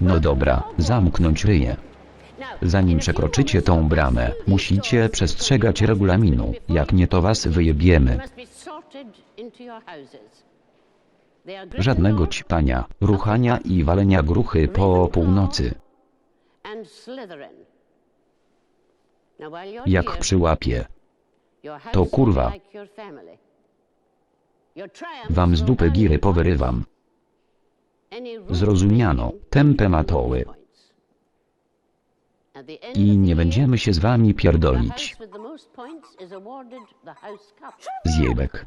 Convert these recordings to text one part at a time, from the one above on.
No dobra, zamknąć ryje. Zanim przekroczycie tą bramę, musicie przestrzegać regulaminu, jak nie to was wyjebiemy. Żadnego ćpania, ruchania i walenia gruchy po północy. Jak przyłapie, to kurwa. Wam z dupy giry powyrywam. Zrozumiano, tempę matoły. I nie będziemy się z wami pierdolić. Zjebek.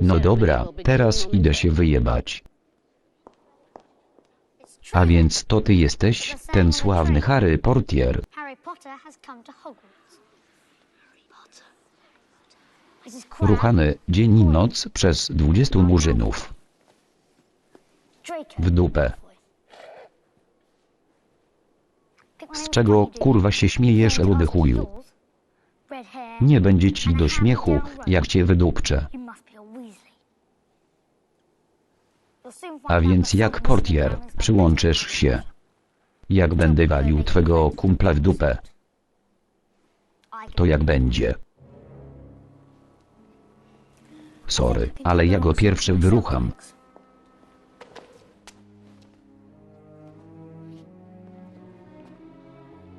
No dobra, teraz idę się wyjebać. A więc to ty jesteś, ten sławny Harry Portier. Ruchany dzień i noc przez 20 murzynów. W dupę. Z czego kurwa się śmiejesz, rudy chuju? Nie będzie ci do śmiechu, jak cię wydupczę. A więc jak portier, przyłączysz się. Jak będę walił twego kumpla w dupę, to jak będzie. Sorry, ale ja go pierwszy wyrucham.